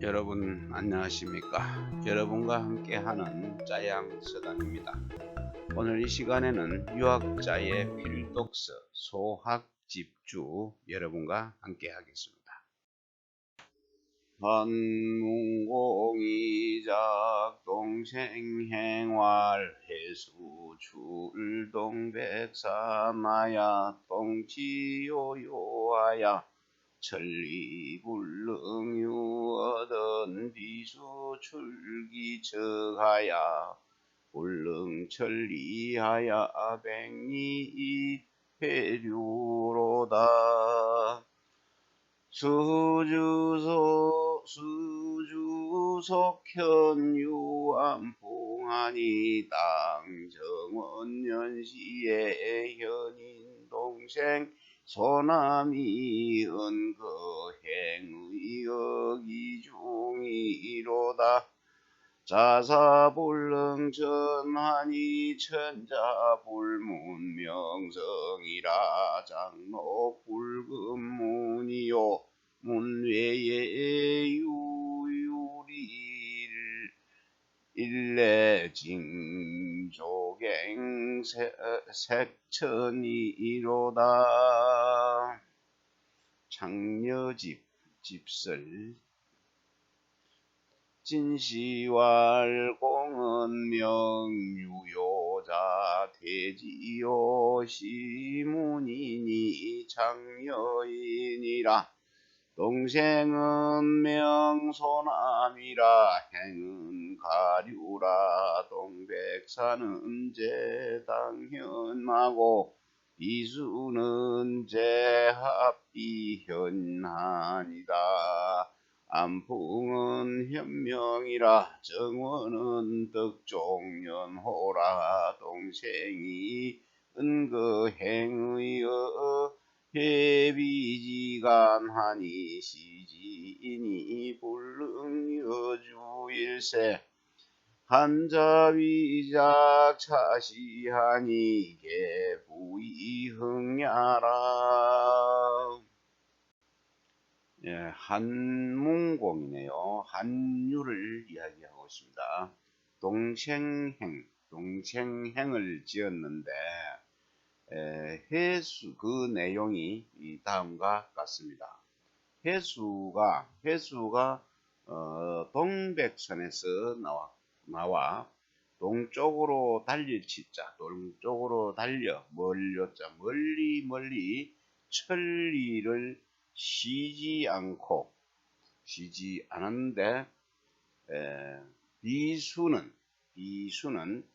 여러분 안녕하십니까? 여러분과 함께하는 짜양 서당입니다. 오늘 이 시간에는 유학자의 필독서 소학집주 여러분과 함께 하겠습니다. 한문공이 작 동생 행활 해수 출동백사마야 동치요요하야 천리불능유어던 비수출기척하야 불능천리하야 백리 회류로다. 수주소 수주속현유암풍하니 땅정원연시의 현인 동생 소남이 은거행의 여기중이로다. 자사불능 전환이 천자불문명성이라 장로 불금문이요. 문외에 유유리 일레 징조갱 색천이로다. 장려집 집설. 진시왈공은 명유요자 대지요 시문이니 장여인이라 동생은 명소남이라 행은 가류라. 동백사는 제당현하고 이수는 제합비현하니다 안풍은 현명이라 정원은 덕종연호라. 동생이 은거행의여 해비지간하니 시지인이 불능여주일세 한자위작 차시하니 개부이흥야라 예, 한문공이네요. 한유를 이야기하고 있습니다. 동생행, 동생행을 지었는데 에, 해수 그 내용이 이 다음과 같습니다. 해수가 해수가 어, 동백선에서 나와 나와 동쪽으로 달릴 치자 동쪽으로 달려 멀렸자 멀리 멀리 천리를 쉬지 않고 쉬지 않은데 에, 비수는 비수는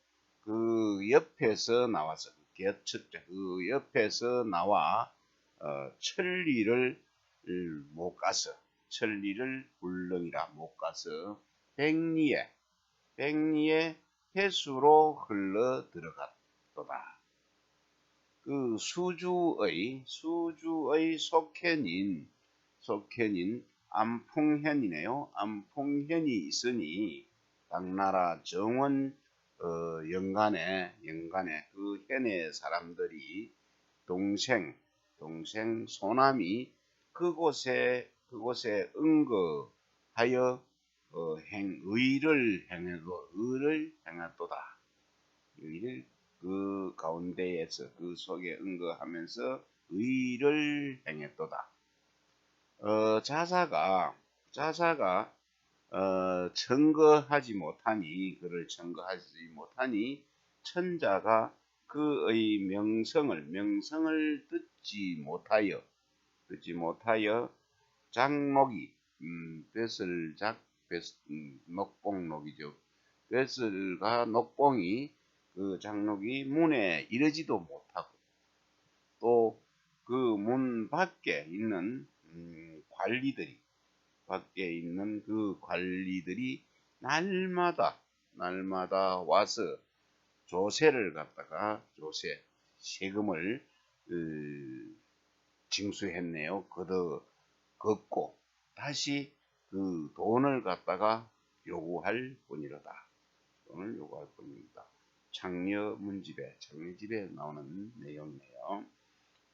그 옆에서 나와서 개측자 그 옆에서 나와 어, 천리를 못 가서 천리를 불능이라 못 가서 백리에 백리에 해수로 흘러 들어갔도다. 그 수주의 수주의 속현인 속현인 안풍현이네요. 안풍현이 있으니 당나라 정원 어, 영간에 영간에 그 현의 사람들이 동생 동생 소남이 그곳에 그곳에 응거하여 어, 행 의를 행해도 의를 행했도다. 의를 그 가운데에서 그 속에 응거하면서 의를 행했도다. 어, 자사가 자사가 어, 청거하지 못하니 그를 청거하지 못하니 천자가 그의 명성을 명성을 듣지 못하여 듣지 못하여 장록이 음, 뱃을 작 뱃, 음, 녹봉록이죠. 뱃을과 녹봉이 그 장록이 문에 이르지도 못하고 또 그 문 밖에 있는 음, 관리들이 밖에 있는 그 관리들이 날마다 날마다 와서 조세를 갖다가 조세 세금을 그, 징수했네요. 걷어 걷고 다시 그 돈을 갖다가 요구할 뿐이로다. 돈을 요구할 뿐입니다. 창녀 문집에 창녀집에 나오는 내용이네요.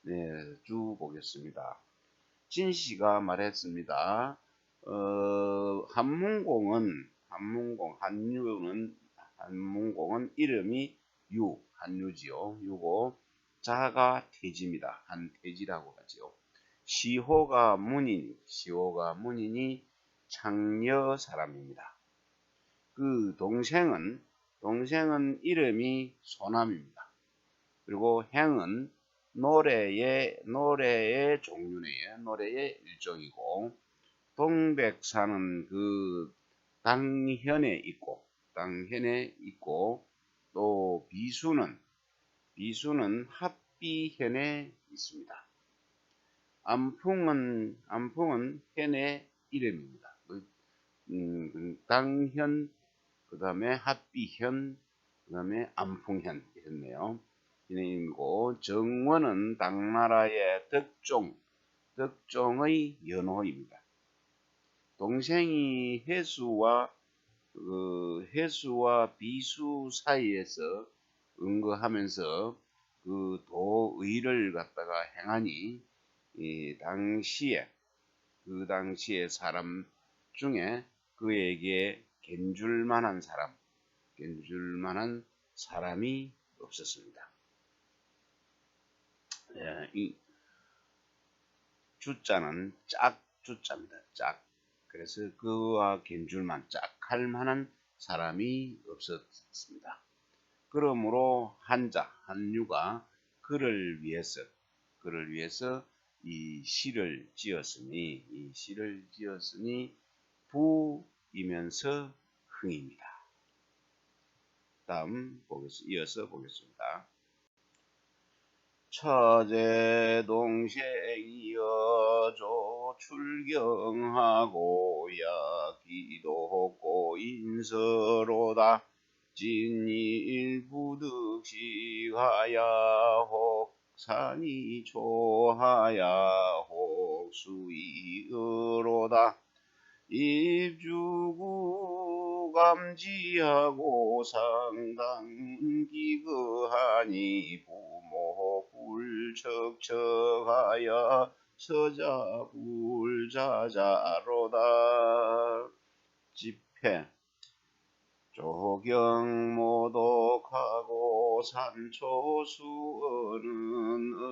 네, 쭉 보겠습니다. 진 씨가 말했습니다. 어, 한문공은 한문공 한유는 한문공은 이름이 유 한유지요. 유고 자가 태지입니다. 한태지라고 하지요. 시호가 문인 시호가 문인이 창녀 사람입니다. 그 동생은 동생은 이름이 소남입니다. 그리고 행은 노래의 노래의 종류네요. 노래의 일종이고 동백사는 그 당현에 있고 당현에 있고 또 비수는 비수는 합비현에 있습니다. 안풍은 안풍은 현의 이름입니다. 그, 음, 그 당현 그 다음에 합비현 그 다음에 안풍현 이렇네요. 진행이고 정원은 당나라의 덕종 덕종의 연호입니다. 동생이 해수와 그 해수와 비수 사이에서 은거하면서 그 도의를 갖다가 행하니 이 당시에 그 당시에 사람 중에 그에게 견줄 만한 사람, 견줄 만한 사람이 없었습니다. 예, 이 주자는 짝 주자입니다. 짝. 그래서 그와 견줄만 짝할 만한 사람이 없었습니다. 그러므로 한자, 한유가 그를 위해서, 그를 위해서 이 시를 지었으니, 이 시를 지었으니 부이면서 흥입니다. 다음 보겠습니다. 이어서 보겠습니다. 처제 동생이여 출경하고야 기도고 인서로다. 진일 부득시하야 혹산이 조하야 혹수이으로다. 입주구 감지하고 상당기거하니 부모 불척척하여 서자 불자자로다. 집회. 조경 모독하고 산초수어는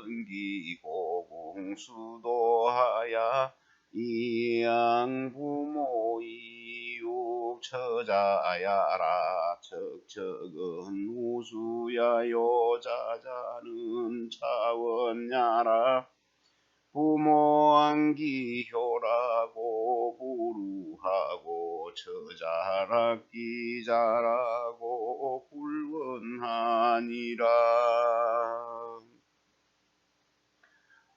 은기고 공수도하야 이양부모 이육 처자야라 척척은 우수야 요자자는 차원야라 부모 안기효라고 부루하고 처자락기 자라고 불건하니라.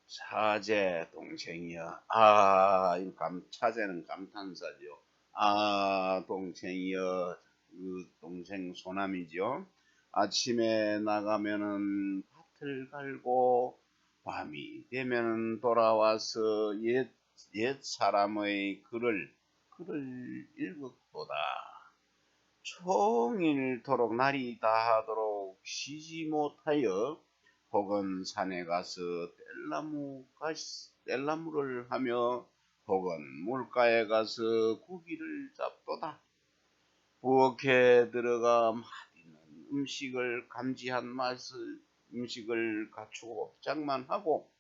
차제 동생이여. 아 감, 차제는 감탄사죠 아 동생이여 그 동생 소남이죠 아침에 나가면은 밭을 갈고 밤이 되면 돌아와서 옛, 옛 사람의 글을 글을 읽었도다. 총일토록 날이 다하도록 쉬지 못하여 혹은 산에 가서 뗄나무 뗄나무를 하며 혹은 물가에 가서 고기를 잡도다. 부엌에 들어가 맛있는 음식을 감지한 맛을 음식을 갖추고 장만 하고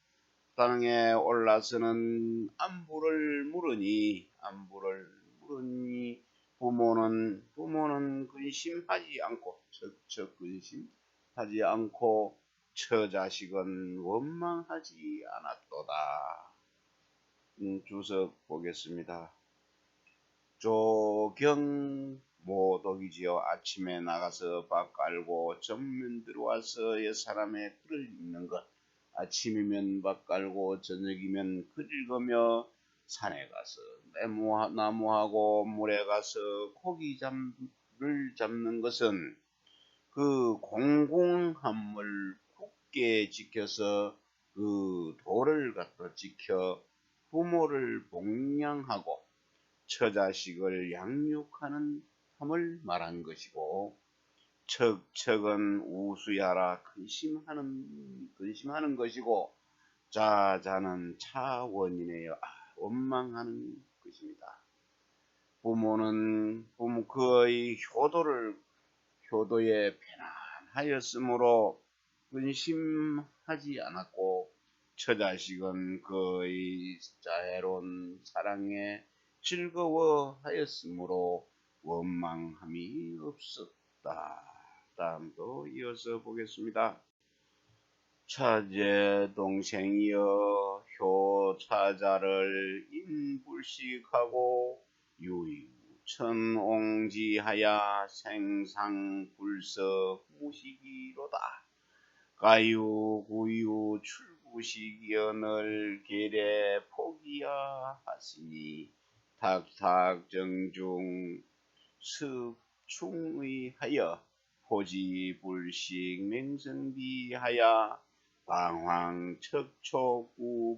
땅에 올라서는 안부를 물으니 안부를 물으니 부모는 부모는 근심하지 않고 척척 근심하지 않고 처자식은 원망하지 않았도다. 음, 주석 보겠습니다. 조경 모독이지요. 아침에 나가서 밥 깔고 전면 들어와서 옛 사람의 글을 읽는 것. 아침이면 밥 깔고 저녁이면 글 읽으며 산에 가서 나무, 나무하고 물에 가서 고기 잡을 잡는 것은 그 공공함을 굳게 지켜서 그 도를 갖다 지켜 부모를 복양하고 처자식을 양육하는 함을 말한 것이고 척척은 우수야라 근심하는 근심하는 것이고 자자는 차원이네요. 아, 원망하는 것입니다. 부모는 부모 그의 효도를 효도에 편안하였으므로 근심하지 않았고 처자식은 그의 자애로운 사랑에 즐거워하였으므로 원망함이 없었다. 다음도 이어서 보겠습니다. 차제 동생이여 효차자를 인불식하고 유천옹지하야 생상불석 무식이로다. 가유 구유 출구식연을 계례 포기야 하시니 탁탁정중 습충의하여 포지불식 맹성비하야 방황척초구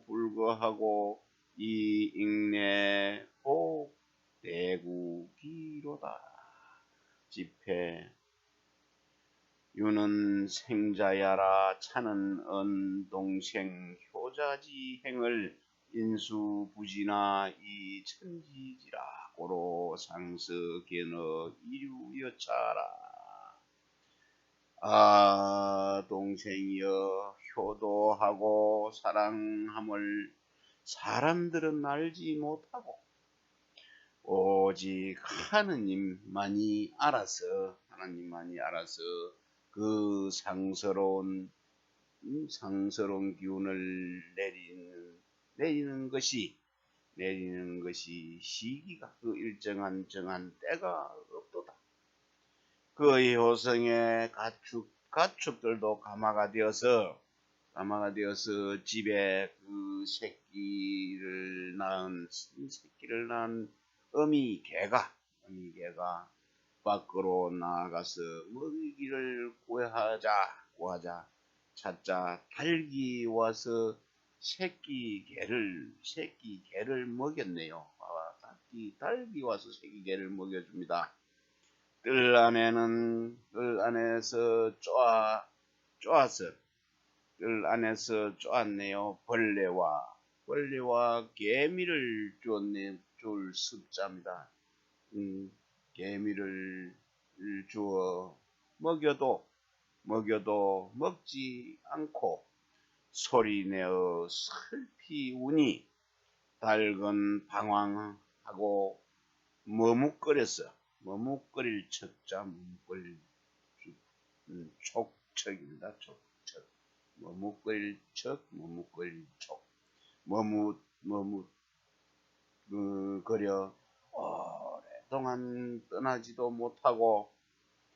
불거하고 이익내 복 대구기로다. 집회. 유는 생자야라 차는 언동생 효자지 행을 인수부지나 이 천지지라 고로 상석견어 이류여차라. 아 동생이여 효도하고 사랑함을 사람들은 알지 못하고 오직 하느님만이 알아서 하나님만이 알아서 그 상스러운 음, 상스러운 기운을 내리는 내리는 것이 내리는 것이 시기가 그 일정한 정한 때가 없도다. 그의 호성에 가축 가축들도 감화가 되어서 감화가 되어서 집에 그 새끼를 낳은 새끼를 낳은 어미 개가 어미 개가 밖으로 나가서 먹이기를 구하자 구하자 찾자 달기 와서 새끼 개를 새끼 개를 먹였네요. 달기 달기 와서 새끼 개를 먹여줍니다. 뜰 안에는 뜰 안에서 쪼아 쪼아서 뜰 안에서 쪼았네요. 벌레와 벌레와 개미를 쫓네 줄 습자입니다. 음, 개미를 주어 먹여도 먹여도 먹지 않고 소리내어 슬피 우니 달건 방황하고 머뭇거렸어. 머뭇거릴 척자 머뭇거릴 음, 촉척입니다. 촉척 머뭇거릴 척 머뭇거릴 촉 머뭇 머뭇 그, 거려 오랫동안 떠나지도 못하고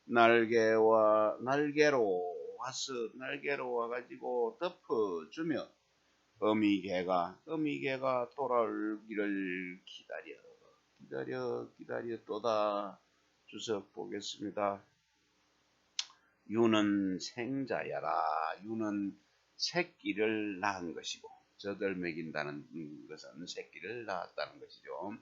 날개와 날개로 와서 날개로 와가지고 덮어주며 어미개가 어미개가 돌아오기를 기다려 기다려 기다려 또다 주석 보겠습니다. 유는 생자야라 유는 새끼를 낳은 것이고 젖을 먹인다는 것은 새끼를 낳았다는 것이죠.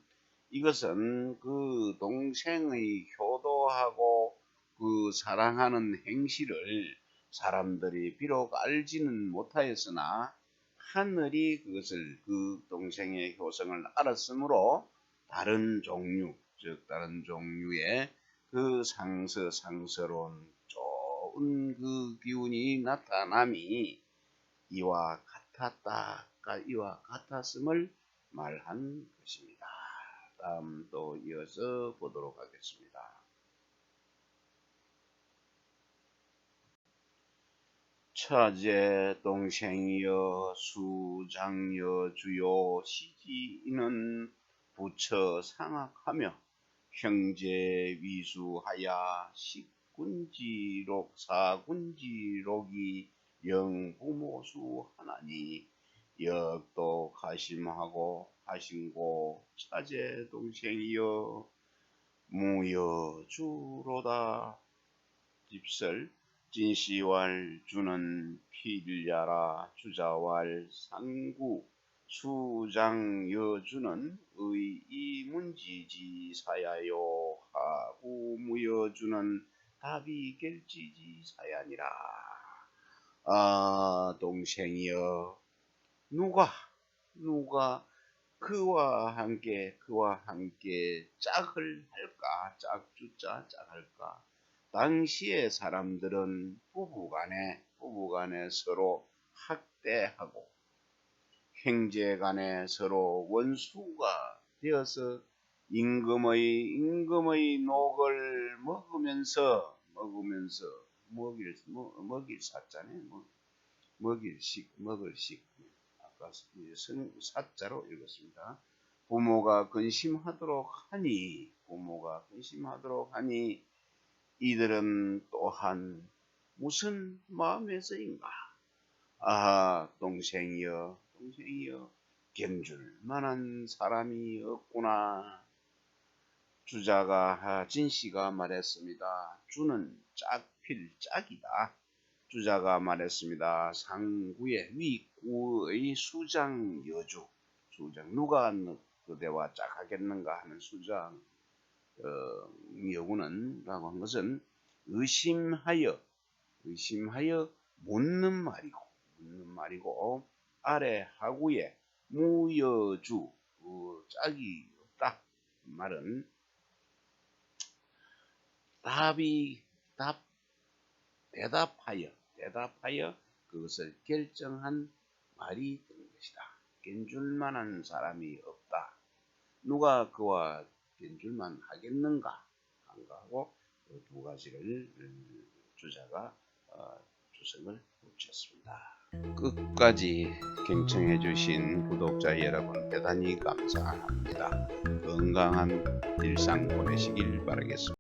이것은 그 동생의 효도하고 그 사랑하는 행실을 사람들이 비록 알지는 못하였으나 하늘이 그것을 그 동생의 효성을 알았으므로 다른 종류, 즉 다른 종류의 그 상서 상서로운 좋은 그 기운이 나타남이 이와 같았다, 이와 같았음을 말한 것입니다. 다음 또 이어서 보도록 하겠습니다. 처제 동생이여 수장여 주요 시지이는 부처 상악하며 형제 위수하야 식군지록 사군지록이 영부모수 하나니 역도 가심하고 하신고 차제 동생이여 무여주로다. 집설 진시왈 주는 필야라 주자왈 상구 수장여주는 의이문지지 사야요 하우무여주는 답이 결지지 사야니라. 아 동생이여 누가 누가 그와 함께 그와 함께 짝을 할까? 짝주자 짝할까 당시의 사람들은 부부간에 부부간에 서로 학대하고 형제간에 서로 원수가 되어서 임금의 임금의 녹을 먹으면서 먹으면서 먹일 먹, 먹일 사자네 뭐 먹일식 먹을식 아까 성 사자로 읽었습니다. 부모가 근심하도록 하니 부모가 근심하도록 하니 이들은 또한 무슨 마음에서인가 아 동생이여 동생이여 견줄 만한 사람이 없구나 주자가 아, 진씨가 말했습니다. 주는 짝필 짝이다. 주자가 말했습니다. 상구의 위구의 수장 여주 수장 누가 그대와 짝하겠는가 하는 수장 어, 여구는라고 한 것은 의심하여 의심하여 묻는 말이고 묻는 말이고 아래 하구에 무여주 어, 짝이 없다 그 말은 답이 답 대답하여 대답하여 그것을 결정한 말이 된 것이다. 견줄 만한 사람이 없다. 누가 그와 견줄만 하겠는가? 한가 하고 그두 가지를 음, 주자가 어, 주석을 붙였습니다. 끝까지 경청해 주신 구독자 여러분 대단히 감사합니다. 건강한 일상 보내시길 바라겠습니다.